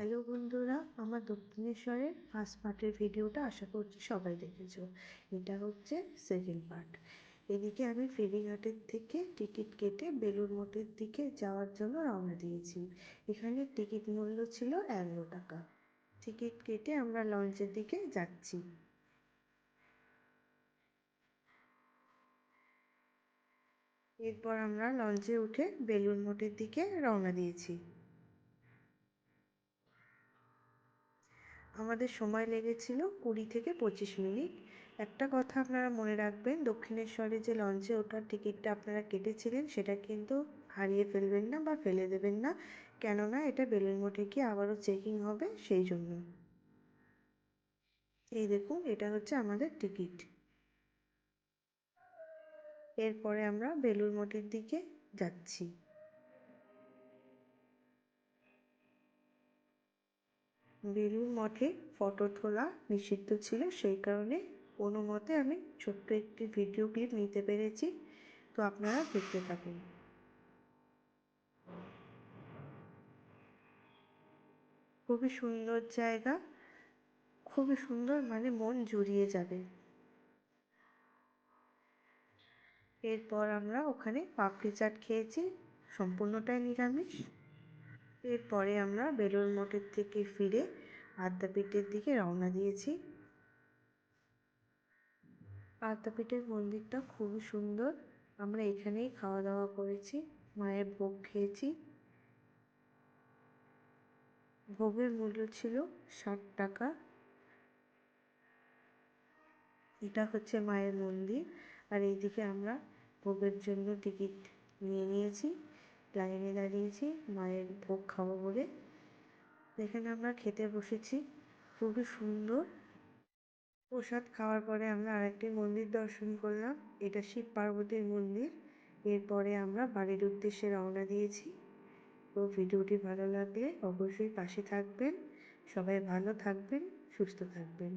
Hello বন্ধুরা, আমার দক্ষিণেশ্বরের ফার্স্ট পার্টের ভিডিওটা আশা করছি সবাই দেখেছ। এটা হচ্ছে সেকেন্ড পার্ট এদিকে আমি ফেরিঘাটের থেকে টিকিট কেটে বেলুর মঠের দিকে যাওয়ার জন্য রওনা দিয়েছি। এখানে টিকিট মূল্য ছিল এগারো টাকা। টিকিট কেটে আমরা লঞ্চের দিকে যাচ্ছি। এরপর আমরা লঞ্চে উঠে বেলুর মঠের দিকে রওনা দিয়েছি। আমাদের সময় লেগেছিল কুড়ি থেকে পঁচিশ মিনিট। একটা কথা আপনারা মনে রাখবেন, দক্ষিণেশ্বরে যে লঞ্চে ওঠার টিকিটটা আপনারা কেটেছিলেন, সেটা কিন্তু হারিয়ে ফেলবেন না বা ফেলে দেবেন না। কেননা এটা বেলুড় মঠে গিয়ে আবারও চেকিং হবে, সেই জন্য। এই দেখুন, এটা হচ্ছে আমাদের টিকিট। এরপরে আমরা বেলুড় মঠের দিকে যাচ্ছি। বেলুড় মঠে ফটো তোলা নিষিদ্ধ ছিল, সেই কারণে কোনো মতে আমি ছোট্ট একটি ভিডিও ক্লিপ নিতে পেরেছি। তো আপনারা দেখতে থাকুন। খুবই সুন্দর জায়গা, খুবই সুন্দর মানে মন জুড়িয়ে যাবে। এরপর আমরা ওখানে পাপড়ি চাট খেয়েছি, সম্পূর্ণটাই নিরামিষ। এরপরে আমরা বেলুড় মঠের থেকে ফিরে আদ্যাপীঠের দিকে রওনা দিয়েছি। আদ্যাপীঠের মন্দিরটা খুবই সুন্দর। আমরা এখানেই খাওয়া দাওয়া করেছি, মায়ের ভোগ খেয়েছি। ভোগের মূল্য ছিল ষাট টাকা। এটা হচ্ছে মায়ের মন্দির। আর এইদিকে আমরা ভোগের জন্য টিকিট নিয়ে নিয়েছি। লাইনে দাঁড়িয়েছি, মায়ের ভোগ খাব বলে। এখানে আমরা খেতে বসেছি। খুবই সুন্দর। প্রসাদ খাওয়ার পরে আমরা আরেকটি মন্দির দর্শন করলাম। এটা শিব পার্বতীর মন্দির। এরপরে আমরা বাড়ির উদ্দেশ্যে রওনা দিয়েছি। তো ভিডিওটি ভালো লাগলে অবশ্যই পাশে থাকবেন। সবাই ভালো থাকবেন, সুস্থ থাকবেন।